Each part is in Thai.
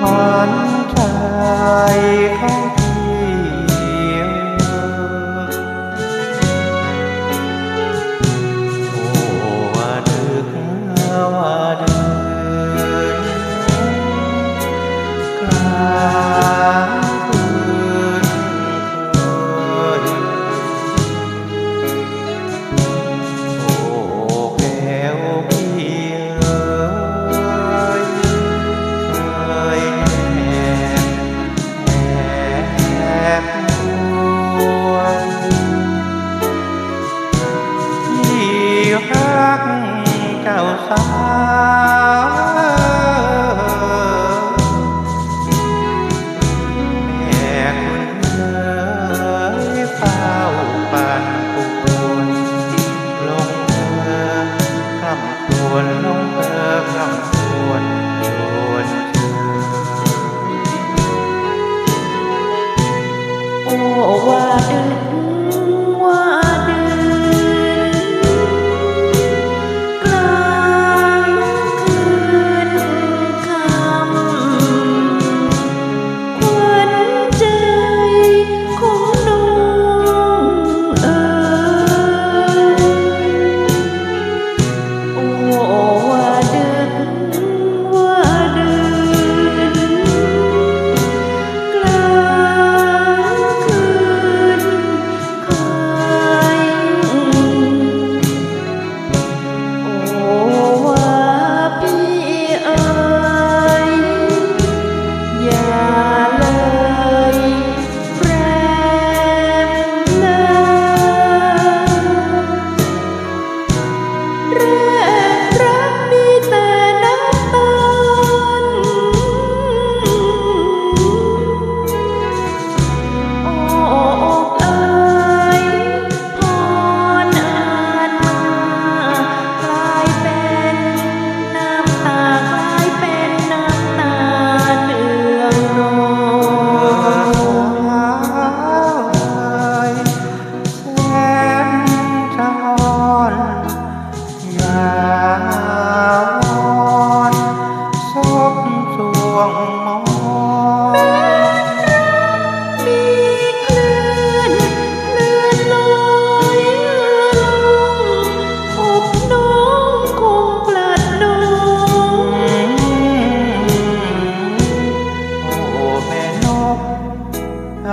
หวานใจของ แม่คุณเอเฝ้าปันปุกลงเออคำควรลงเออคำควรโยนเชิโอ้ว่าดึก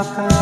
la.